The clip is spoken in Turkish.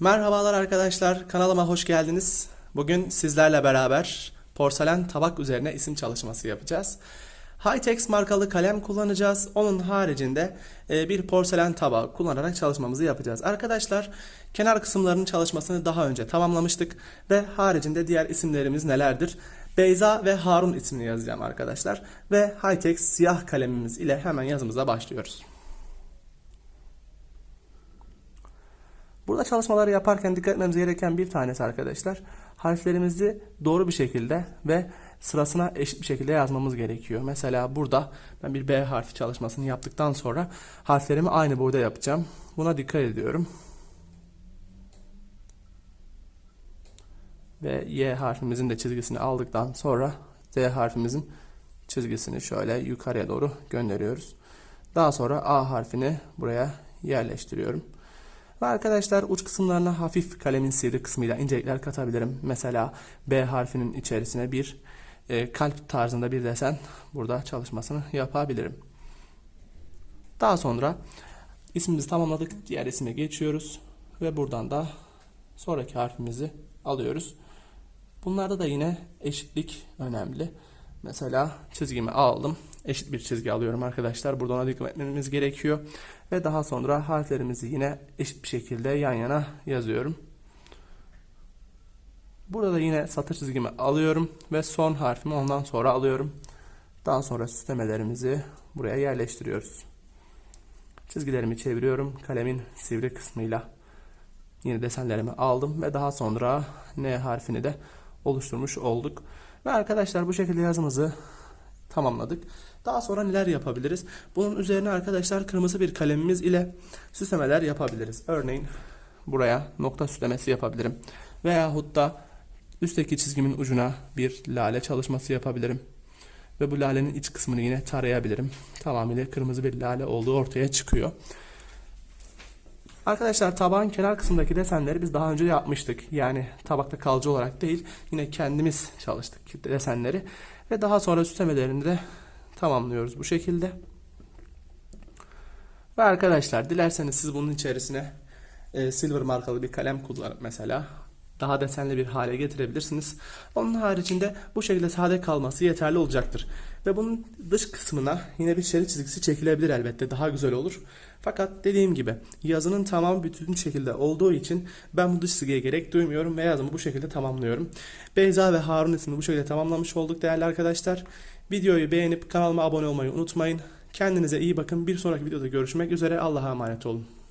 Merhabalar arkadaşlar, kanalıma hoş geldiniz. Bugün sizlerle beraber porselen tabak üzerine isim çalışması yapacağız. Hightex markalı kalem kullanacağız. Onun haricinde e, bir porselen tabağı kullanarak çalışmamızı yapacağız. Arkadaşlar kenar kısımlarının çalışmasını daha önce tamamlamıştık ve haricinde diğer isimlerimiz nelerdir? Beyza ve Harun ismini yazacağım arkadaşlar ve Hightex siyah kalemimiz ile hemen yazımıza başlıyoruz. Burada çalışmaları yaparken dikkat etmemiz gereken bir tanesi arkadaşlar. Harflerimizi doğru bir şekilde ve sırasına eşit bir şekilde yazmamız gerekiyor. Mesela burada ben bir B harfi çalışmasını yaptıktan sonra harflerimi aynı boyda yapacağım. Buna dikkat ediyorum. Ve Y harfimizin de çizgisini aldıktan sonra Z harfimizin çizgisini şöyle yukarıya doğru gönderiyoruz. Daha sonra A harfini buraya yerleştiriyorum. Ve arkadaşlar uç kısımlarına hafif kalemin sivri kısmıyla incelikler katabilirim. Mesela B harfinin içerisine bir e, kalp tarzında bir desen burada çalışmasını yapabilirim. Daha sonra ismimizi tamamladık. Diğer isme geçiyoruz. Ve buradan da sonraki harfimizi alıyoruz. Bunlarda da yine eşitlik önemli. Mesela çizgimi aldım. Eşit bir çizgi alıyorum arkadaşlar. Burada ona dikkat etmemiz gerekiyor. Ve daha sonra harflerimizi yine eşit bir şekilde yan yana yazıyorum. Burada da yine satır çizgimi alıyorum ve son harfimi ondan sonra alıyorum. Daha sonra süslemelerimizi buraya yerleştiriyoruz. Çizgilerimi çeviriyorum. Kalemin sivri kısmıyla yine desenlerimi aldım ve daha sonra N harfini de oluşturmuş olduk. Ve arkadaşlar bu şekilde yazımızı tamamladık. Daha sonra neler yapabiliriz? Bunun üzerine arkadaşlar kırmızı bir kalemimiz ile süslemeler yapabiliriz. Örneğin buraya nokta süslemesi yapabilirim. Veyahut da üstteki çizgimin ucuna bir lale çalışması yapabilirim. Ve bu lalenin iç kısmını yine tarayabilirim. Tamamıyla kırmızı bir lale olduğu ortaya çıkıyor. Arkadaşlar tabağın kenar kısmındaki desenleri biz daha önce yapmıştık. Yani tabakta kalıcı olarak değil yine kendimiz çalıştık desenleri. Ve daha sonra süslemelerini de tamamlıyoruz bu şekilde. Ve arkadaşlar dilerseniz siz bunun içerisine e, silver markalı bir kalem kullanıp mesela daha desenli bir hale getirebilirsiniz. Onun haricinde bu şekilde sade kalması yeterli olacaktır. Ve bunun dış kısmına yine bir şerit çizgisi çekilebilir elbette daha güzel olur. Fakat dediğim gibi yazının tamam bütün şekilde olduğu için ben bu dış çizgiye gerek duymuyorum ve yazımı bu şekilde tamamlıyorum. Beyza ve Harun ismini bu şekilde tamamlamış olduk değerli arkadaşlar. Videoyu beğenip kanalıma abone olmayı unutmayın. Kendinize iyi bakın. Bir sonraki videoda görüşmek üzere. Allah'a emanet olun.